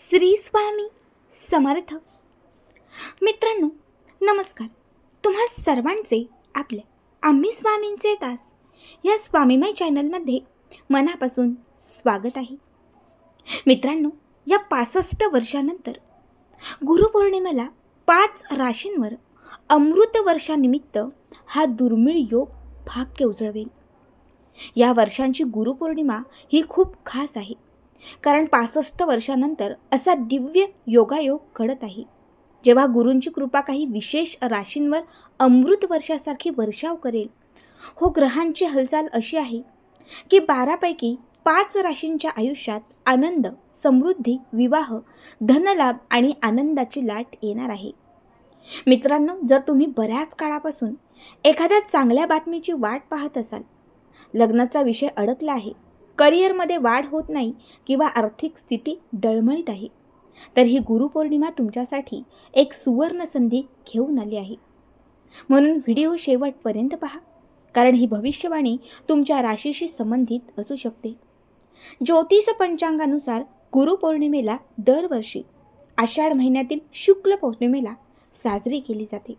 श्री स्वामी समर्थ. मित्रांनो नमस्कार. तुम्हा सर्वांचे आपले आम्ही स्वामींचे दास या स्वामीमय चॅनलमध्ये मनापासून स्वागत आहे. मित्रांनो या पासष्ट वर्षानंतर गुरुपौर्णिमेला पाच राशींवर अमृत वर्षानिमित्त हा दुर्मिळ योग भाग्य उजळवेल. या वर्षांची गुरुपौर्णिमा ही खूप खास आहे. कारण पासष्ट वर्षानंतर असा दिव्य योगायोग घडत आहे. जेव्हा गुरूंची कृपा काही विशेष राशींवर अमृत वर्षासारखी वर्षाव करेल हो ग्रहांची हालचाल अशी आहे की बारापैकी पाच राशींच्या आयुष्यात आनंद समृद्धी विवाह धनलाभ आणि आनंदाची लाट येणार आहे. मित्रांनो जर तुम्ही बऱ्याच काळापासून एखाद्या चांगल्या बातमीची वाट पाहत असाल लग्नाचा विषय अडकला आहे करिअरमध्ये वाढ होत नाही किंवा आर्थिक स्थिती डळमळीत आहे. तर ही गुरुपौर्णिमा तुमच्यासाठी एक सुवर्ण संधी घेऊन आली आहे. म्हणून व्हिडिओ शेवटपर्यंत पहा कारण ही भविष्यवाणी तुमच्या राशीशी संबंधित असू शकते. ज्योतिष पंचांगानुसार गुरुपौर्णिमेला दरवर्षी आषाढ महिन्यातील शुक्ल पौर्णिमेला साजरी केली जाते.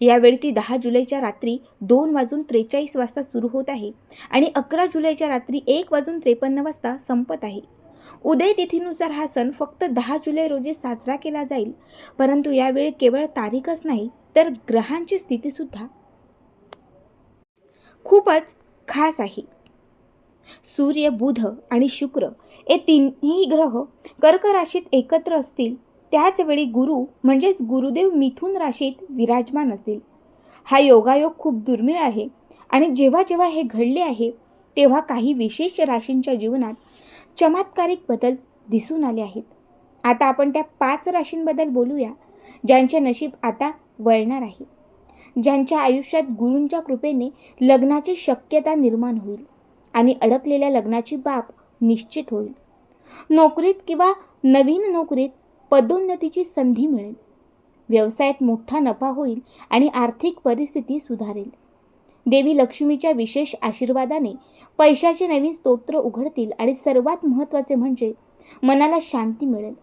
यावेळी ती दहा जुलैच्या रात्री दोन वाजून त्रेचाळीस वाजता सुरू होत आहे आणि अकरा जुलैच्या रात्री एक वाजून त्रेपन्न वाजता संपत आहे. उदय तिथीनुसार हा सण फक्त दहा जुलै रोजी साजरा केला जाईल परंतु यावेळी केवळ तारीखच नाही तर ग्रहांची स्थितीसुद्धा खूपच खास आहे. सूर्य बुध आणि शुक्र हे तिन्ही ग्रह कर्क राशीत एकत्र असतील त्याचवेळी गुरु म्हणजेच गुरुदेव मिथून राशीत विराजमान असतील. हा योगायोग खूप दुर्मिळ आहे आणि जेव्हा जेव्हा हे घडले आहे तेव्हा काही विशेष राशींच्या जीवनात चमत्कारिक बदल दिसून आले आहेत. आता आपण त्या पाच राशींबद्दल बोलूया ज्यांचे नशीब आता वळणार आहे. ज्यांच्या आयुष्यात गुरूंच्या कृपेने लग्नाची शक्यता निर्माण होईल आणि अडकलेल्या लग्नाची बाब निश्चित होईल. नोकरीत किंवा नवीन नोकरीत पदोन्नतीची संधी मिळेल. व्यवसायात मोठा नफा होईल आणि आर्थिक परिस्थिती सुधारेल. देवी लक्ष्मीच्या विशेष आशीर्वादाने पैशाचे नवीन स्तोत्र उघडतील आणि सर्वात महत्त्वाचे म्हणजे मनाला शांती मिळेल.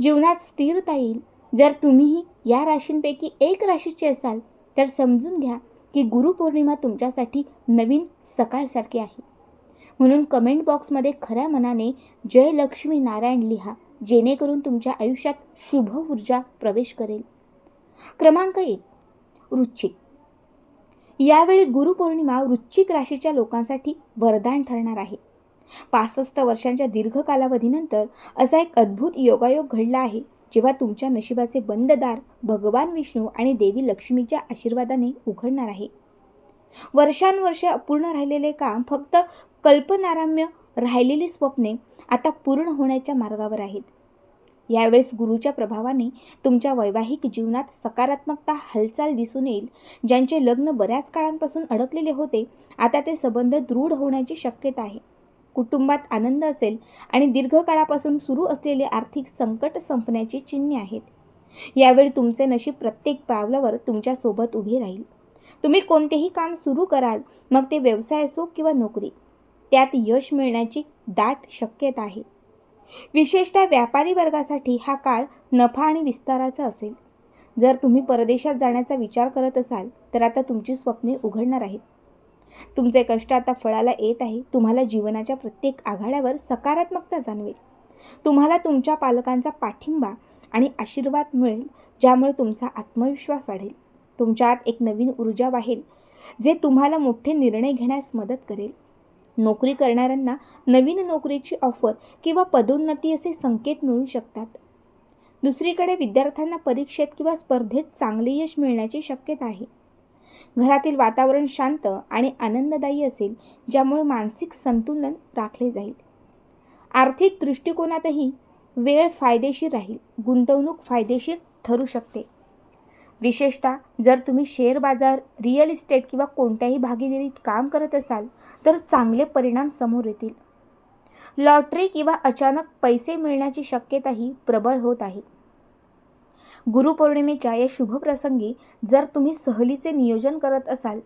जीवनात स्थिरता येईल. जर तुम्हीही या राशींपैकी एक राशीचे असाल तर समजून घ्या की गुरुपौर्णिमा तुमच्यासाठी नवीन सकाळसारखी आहे. म्हणून कमेंट बॉक्समध्ये खऱ्या मनाने जय लक्ष्मी नारायण लिहा. जेणेकरून तुमच्या आयुष्यात शुभ ऊर्जा प्रवेश करेल. क्रमांक एक वृश्चिक. यावेळी गुरुपौर्णिमा वृश्चिक राशीच्या लोकांसाठी वरदान ठरणार आहे. पासष्ट वर्षांच्या दीर्घ कालावधीनंतर असा एक अद्भुत योगायोग घडला आहे जेव्हा तुमच्या नशिबाचे बंद दार भगवान विष्णू आणि देवी लक्ष्मीच्या आशीर्वादाने उघडणार आहे. वर्षानुवर्षे अपूर्ण राहिलेले काम फक्त कल्पनाराम्य राहिलेली स्वप्ने आता पूर्ण होण्याच्या मार्गावर आहेत. यावेळेस गुरुच्या प्रभावाने तुमच्या वैवाहिक जीवनात सकारात्मकता हालचाल दिसून येईल ज्यांचे लग्न बऱ्याच काळांपासून अडकलेले होते आता ते संबंध दृढ होण्याची शक्यता आहे. कुटुंबात आनंद असेल आणि दीर्घकाळापासून सुरू असलेले आर्थिक संकट संपण्याची चिन्हे आहेत. यावेळी तुमचे नशीब प्रत्येक पावलावर तुमच्यासोबत उभे राहील. तुम्ही कोणतेही काम सुरू कराल मग ते व्यवसाय असो किंवा नोकरी त्यात यश मिळण्याची दाट शक्यता आहे. विशेषतः व्यापारी वर्गासाठी हा काळ नफा आणि विस्ताराचा असेल. जर तुम्ही परदेशात जाण्याचा विचार करत असाल तर आता तुमची स्वप्ने उघडणार आहेत. तुमचे कष्ट आता फळाला येत आहे तुम्हाला जीवनाच्या प्रत्येक आघाड्यावर सकारात्मकता जाणवेल. तुम्हाला तुमच्या पालकांचा पाठिंबा आणि आशीर्वाद मिळेल ज्यामुळे तुमचा आत्मविश्वास वाढेल. तुमच्यात एक नवीन ऊर्जा वाहेल जे तुम्हाला मोठे निर्णय घेण्यास मदत करेल. नोकरी करणाऱ्यांना नवीन नोकरीची ऑफर किंवा पदोन्नती असे संकेत मिळू शकतात. दुसरीकडे विद्यार्थ्यांना परीक्षेत किंवा स्पर्धेत चांगले यश मिळण्याची शक्यता आहे. घरातील वातावरण शांत आणि आनंददायी असेल ज्यामुळे मानसिक संतुलन राखले जाईल. आर्थिक दृष्टिकोनातही वेळ फायदेशीर राहील गुंतवणूक फायदेशीर ठरू शकते. विशेषतः जर तुम्ही शेअर बाजार रिअल इस्टेट किंवा कोणत्याही भागीदारीत काम करत असाल तर चांगले परिणाम समोर येतील. लॉटरी किंवा अचानक पैसे मिळण्याची शक्यताही प्रबळ होत आहे. गुरुपौर्णिमेच्या या शुभप्रसंगी जर तुम्ही सहलीचे नियोजन करत असाल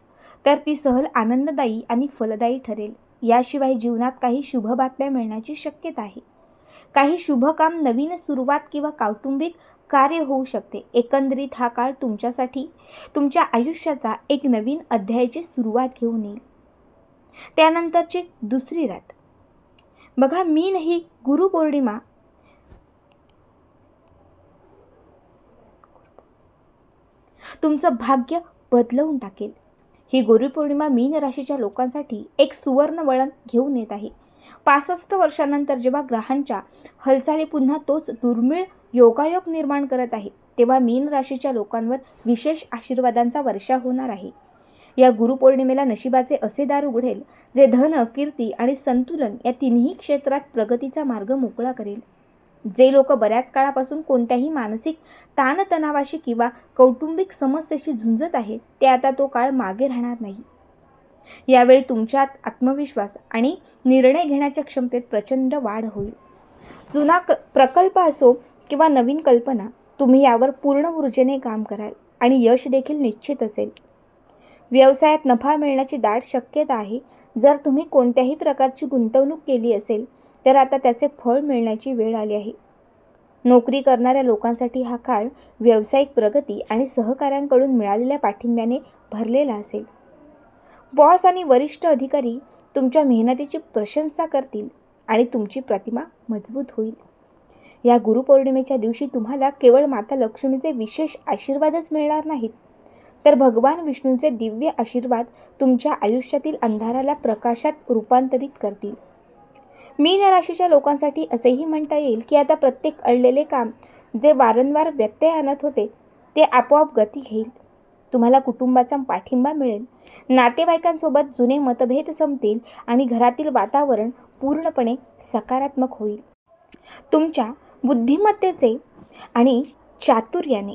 तर ती सहल आनंददायी आणि फलदायी ठरेल. याशिवाय जीवनात काही शुभ बातम्या मिळण्याची शक्यता आहे. काही शुभ काम नवीन सुरुवात किंवा कौटुंबिक कार्य होऊ शकते. एकंदरीत हा काळ तुमच्यासाठी तुमच्या आयुष्याचा एक नवीन अध्यायाची सुरुवात घेऊन येईल. त्यानंतरची दुसरी रात बघा मीन ही गुरुपौर्णिमा तुमचं भाग्य बदलवून टाकेल. ही गुरुपौर्णिमा मीन राशीच्या लोकांसाठी एक सुवर्ण वळण घेऊन येत आहे. पासष्ट वर्षानंतर जेव्हा ग्रहांच्या हालचाली पुन्हा तोच दुर्मिळ योगायोग निर्माण करत आहे तेव्हा मीन राशीच्या लोकांवर विशेष आशीर्वादांचा वर्षा होणार आहे. या गुरुपौर्णिमेला नशिबाचे असे दार उघडेल जे धन कीर्ती आणि संतुलन या तिन्ही क्षेत्रात प्रगतीचा मार्ग मोकळा करेल. जे लोक बऱ्याच काळापासून कोणत्याही मानसिक ताणतणावाशी किंवा कौटुंबिक समस्येशी झुंजत आहेत ते आता तो काळ मागे राहणार नाही. यावेळी तुमच्यात आत्मविश्वास आणि निर्णय घेण्याच्या क्षमतेत प्रचंड वाढ होईल. जुना क प्रकल्प असो किंवा नवीन कल्पना तुम्ही यावर पूर्ण ऊर्जेने काम कराल आणि यश देखील निश्चित असेल. व्यवसायात नफा मिळण्याची दाट शक्यता आहे. जर तुम्ही कोणत्याही प्रकारची गुंतवणूक केली असेल तर आता त्याचे फळ मिळण्याची वेळ आली आहे. नोकरी करणाऱ्या लोकांसाठी हा काळ व्यावसायिक प्रगती आणि सहकाऱ्यांकडून मिळालेल्या पाठिंब्याने भरलेला असेल. बॉस आणि वरिष्ठ अधिकारी तुमच्या मेहनतीची प्रशंसा करतील. आणि तुमची प्रतिमा मजबूत होईल. या गुरुपौर्णिमेच्या दिवशी तुम्हाला केवळ माता लक्ष्मीचे विशेष आशीर्वादच मिळणार नाहीत. तर भगवान विष्णूंचे दिव्य आशीर्वाद तुमच्या आयुष्यातील अंधाराला प्रकाशात रूपांतरित करतील. मीन राशीच्या लोकांसाठी असेही म्हणता येईल की आता प्रत्येक अडलेले काम जे वारंवार व्यत्यय आणत होते ते आपोआप गती घेईल. तुम्हाला कुटुंबाचा पाठिंबा मिळेल. नातेवाईकांसोबत जुने मतभेद संपतील आणि घरातील वातावरण पूर्णपणे सकारात्मक होईल. तुमच्या बुद्धिमत्तेचे आणि चातुर्याने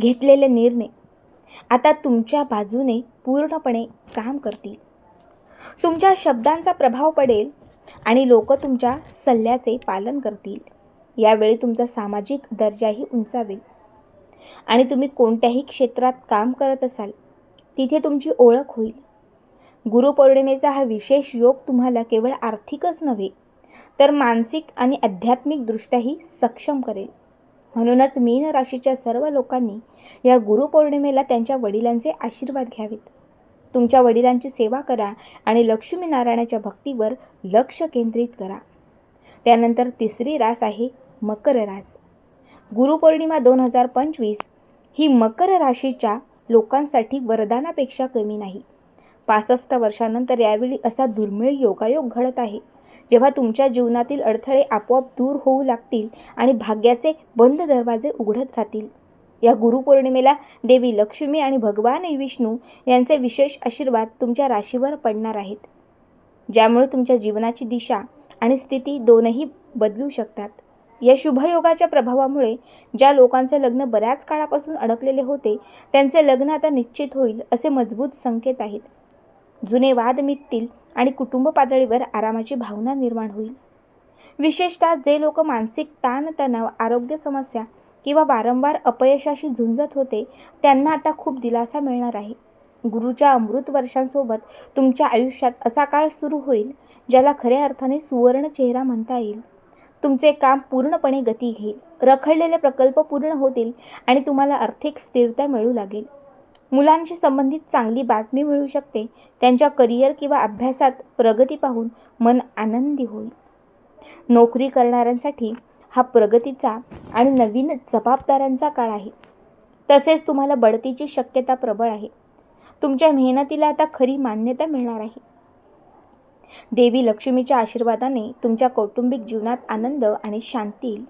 घेतलेले निर्णय आता तुमच्या बाजूने पूर्णपणे काम करतील. तुमच्या शब्दांचा प्रभाव पडेल आणि लोक तुमच्या सल्ल्याचे पालन करतील. यावेळी तुमचा सामाजिक दर्जाही उंचावेल. आणि तुम्ही कोणत्याही क्षेत्रात काम करत असाल तिथे तुमची ओळख होईल. गुरुपौर्णिमेचा हा विशेष योग तुम्हाला केवळ आर्थिकच नव्हे तर मानसिक आणि आध्यात्मिकदृष्ट्याही सक्षम करेल. म्हणूनच मीन राशीच्या सर्व लोकांनी या गुरुपौर्णिमेला त्यांच्या वडिलांचे आशीर्वाद घ्यावेत. तुमच्या वडिलांची सेवा करा आणि लक्ष्मीनारायणाच्या भक्तीवर लक्ष केंद्रित करा. त्यानंतर तिसरी रास आहे मकर रास. गुरुपौर्णिमा दोन हजार पंचवीस ही मकर राशीच्या लोकांसाठी वरदानापेक्षा कमी नाही. पासष्ट वर्षानंतर यावेळी असा दुर्मिळ योगायोग घडत आहे. जेव्हा तुमच्या जीवनातील अडथळे आपोआप दूर होऊ लागतील आणि भाग्याचे बंद दरवाजे उघडत राहतील. या गुरुपौर्णिमेला देवी लक्ष्मी आणि भगवान विष्णू यांचे विशेष आशीर्वाद तुमच्या राशीवर पडणार आहेत. ज्यामुळे तुमच्या जीवनाची दिशा आणि स्थिती दोनही बदलू शकतात. या शुभयोगाच्या प्रभावामुळे ज्या लोकांचे लग्न बऱ्याच काळापासून अडकलेले होते त्यांचे लग्न आता निश्चित होईल असे मजबूत संकेत आहेत. जुने वाद मिटतील आणि कुटुंब पातळीवर आरामाची भावना निर्माण होईल. विशेषतः जे लोक मानसिक ताणतणाव आरोग्य समस्या किंवा वारंवार अपयशाशी झुंजत होते त्यांना आता खूप दिलासा मिळणार आहे. गुरुच्या अमृत वर्षांसोबत तुमच्या आयुष्यात असा काळ सुरू होईल ज्याला खऱ्या अर्थाने सुवर्ण चेहरा म्हणता येईल. तुमचे काम पूर्णपणे गती घेईल रखडलेले प्रकल्प पूर्ण होतील आणि तुम्हाला आर्थिक स्थिरता मिळू लागेल. मुलांशी संबंधित चांगली बातमी मिळू शकते. त्यांच्या करिअर किंवा अभ्यासात प्रगती पाहून मन आनंदी होईल. नोकरी करणाऱ्यांसाठी हा प्रगतीचा आणि नवीन जबाबदाऱ्यांचा काळ आहे. तसेच तुम्हाला बढतीची शक्यता प्रबळ आहे. तुमच्या मेहनतीला आता खरी मान्यता मिळणार आहे. देवी लक्ष्मीच्या आशीर्वादाने तुमच्या कौटुंबिक जीवनात आनंद आणि शांती येईल.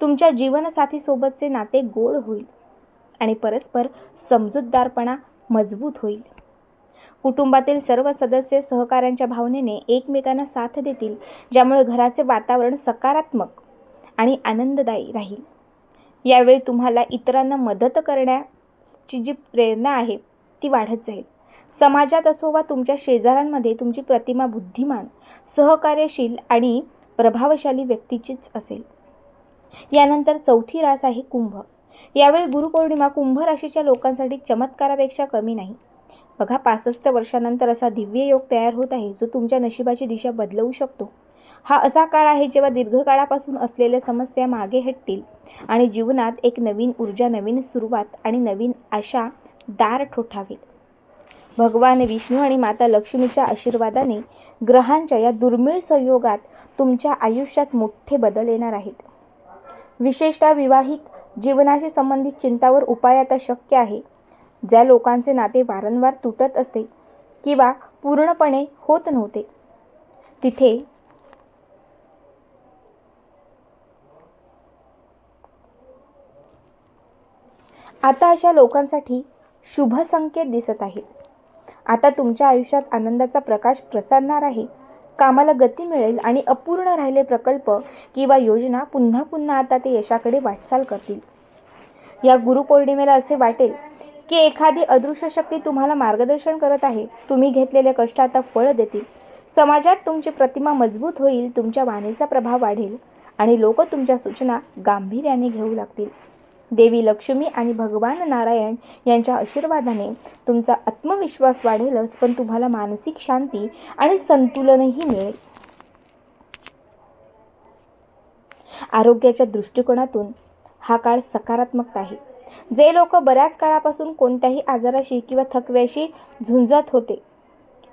तुमच्या जीवनसाथीसोबतचे नाते गोड होईल. आणि परस्पर समजूतदारपणा मजबूत होईल. कुटुंबातील सर्व सदस्य सहकाऱ्यांच्या भावनेने एकमेकांना साथ देतील ज्यामुळे घराचे वातावरण सकारात्मक आणि आनंददायी राहील. यावेळी तुम्हाला इतरांना मदत करण्याची जी प्रेरणा आहे ती वाढत जाईल. समाजात असो वा तुमच्या शेजाऱ्यांमध्ये तुमची प्रतिमा बुद्धिमान सहकार्यशील आणि प्रभावशाली व्यक्तीचीच असेल. यानंतर चौथी रास आहे कुंभ. यावेळी गुरुपौर्णिमा कुंभ राशीच्या लोकांसाठी चमत्कारापेक्षा कमी नाही. बघा पासष्ट वर्षानंतर असा दिव्य योग तयार होत आहे जो तुमच्या नशिबाची दिशा बदलवू शकतो. हा असा काळ आहे जेव्हा दीर्घकाळापासून असलेल्या समस्या मागे हटतील आणि जीवनात एक नवीन ऊर्जा नवीन सुरुवात आणि नवीन आशा दार ठोठावेल. भगवान विष्णू आणि माता लक्ष्मीच्या आशीर्वादाने ग्रहांच्या या दुर्मिळ संयोगात तुमच्या आयुष्यात मोठे बदल येणार आहेत. विशेषतः विवाहित जीवनाशी संबंधित चिंतावर उपाय आता शक्य आहे. ज्या लोकांचे नाते वारंवार तुटत असते किंवा पूर्णपणे होत नव्हते तिथे आता अशा लोकांसाठी शुभ संकेत दिसत आहेत. आता तुमच्या आयुष्यात आनंदाचा प्रकाश प्रसारणार आहे. कामाला गती मिळेल आणि अपूर्ण राहिले प्रकल्प किंवा योजना पुन्हा पुन्हा आता ते यशाकडे वाटचाल करतील. या गुरुपौर्णिमेला असे वाटेल की एखादी अदृश्य शक्ती तुम्हाला मार्गदर्शन करत आहे. तुम्ही घेतलेले कष्ट आता फळ देतील. समाजात तुमची प्रतिमा मजबूत होईल तुमच्या वाणीचा प्रभाव वाढेल आणि लोक तुमच्या सूचना गांभीर्याने घेऊ लागतील. देवी लक्ष्मी आणि भगवान नारायण यांच्या आशीर्वादाने तुमचा आत्मविश्वास वाढेलच पण तुम्हाला मानसिक शांती आणि संतुलनही मिळेल. आरोग्याच्या दृष्टिकोनातून हा काळ सकारात्मक आहे. जे लोक बऱ्याच काळापासून कोणत्याही आजाराशी किंवा थकव्याशी झुंजत होते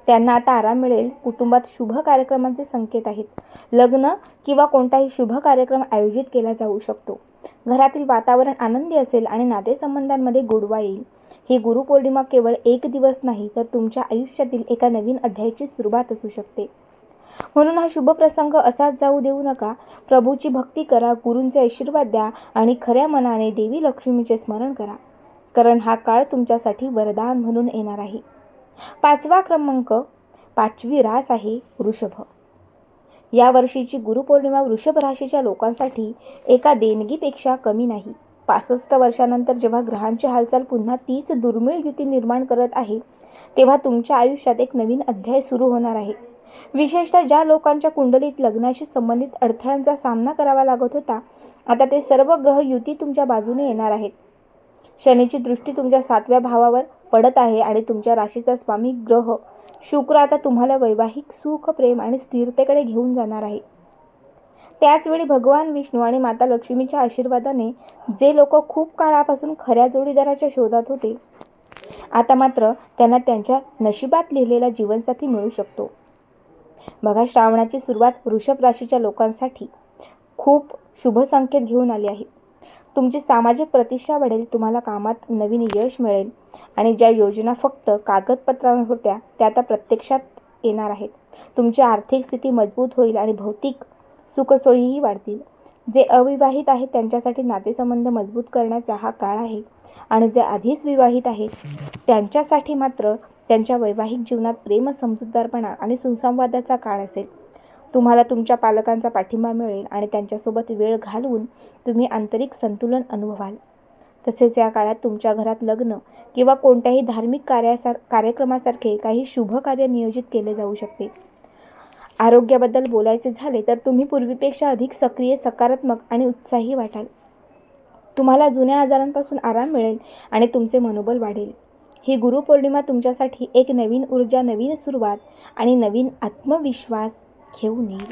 त्यांना आता आराम मिळेल. कुटुंबात शुभ कार्यक्रमांचे संकेत आहेत. लग्न किंवा कोणताही शुभ कार्यक्रम आयोजित केला जाऊ शकतो. घरातील वातावरण आनंदी असेल आणि नातेसंबंधांमध्ये गोडवा येईल. ही गुरुपौर्णिमा केवळ एक दिवस नाही तर तुमच्या आयुष्यातील एका नवीन अध्यायाची सुरुवात असू शकते. म्हणून हा शुभ प्रसंग असाच जाऊ देऊ नका. प्रभूची भक्ती करा गुरूंचे आशीर्वाद द्या आणि खऱ्या मनाने देवी लक्ष्मीचे स्मरण करा. कारण हा काळ तुमच्यासाठी वरदान म्हणून येणार आहे. पाचवा क्रमांक पाचवी रास आहे वृषभ. या वर्षीची गुरुपौर्णिमा वृषभ राशीच्या लोकांसाठी एका देणगीपेक्षा कमी नाही. पासष्ट वर्षानंतर जेव्हा ग्रहांची हालचाल पुन्हा तीच दुर्मिळ युती निर्माण करत आहे तेव्हा तुमच्या आयुष्यात एक नवीन अध्याय सुरू होणार आहे. विशेषतः ज्या लोकांच्या कुंडलीत लग्नाशी संबंधित अडथळ्यांचा सामना करावा लागत होता आता ते सर्व ग्रह युती तुमच्या बाजूने येणार आहेत. शनीची दृष्टी तुमच्या सातव्या भावावर पडत आहे आणि तुमच्या राशीचा स्वामी ग्रह शुक्र आता तुम्हाला वैवाहिक सुख प्रेम आणि स्थिरतेकडे घेऊन जाणार आहे. त्याचवेळी भगवान विष्णू आणि माता लक्ष्मीच्या आशीर्वादाने जे लोक खूप काळापासून खऱ्या जोडीदाराच्या शोधात होते आता मात्र त्यांना त्यांच्या नशिबात लिहिलेला जीवनसाथी मिळू शकतो. बघा श्रावणाची सुरुवात वृषभ राशीच्या लोकांसाठी खूप शुभ संकेत घेऊन आली आहे. तुमची सामाजिक प्रतिष्ठा वाढेल तुम्हाला कामात नवीन यश मिळेल आणि ज्या योजना फक्त कागदपत्रावर होत्या त्या आता प्रत्यक्षात येणार आहेत. तुमची आर्थिक स्थिती मजबूत होईल आणि भौतिक सुखसोयीही वाढतील. जे अविवाहित आहेत त्यांच्यासाठी नातेसंबंध मजबूत करण्याचा हा काळ आहे आणि जे आधीच विवाहित आहेत त्यांच्यासाठी मात्र त्यांच्या वैवाहिक जीवनात प्रेम समजूतदारपणा आणि सुसंवादाचा काळ असेल. तुम्हाला तुमच्या पालकांचा पाठिंबा मिळेल आणि त्यांच्यासोबत वेळ घालवून तुम्ही आंतरिक संतुलन अनुभवाल. तसेच या काळात तुमच्या घरात लग्न किंवा कोणत्याही धार्मिक कार्यासार कार्यक्रमासारखे काही शुभ कार्य नियोजित केले जाऊ शकते. आरोग्याबद्दल बोलायचे झाले तर तुम्ही पूर्वीपेक्षा अधिक सक्रिय सकारात्मक आणि उत्साही वाटाल. तुम्हाला जुन्या आजारांपासून आराम मिळेल आणि तुमचे मनोबल वाढेल. ही गुरुपौर्णिमा तुमच्यासाठी एक नवीन ऊर्जा नवीन सुरुवात आणि नवीन आत्मविश्वास घेऊन येईल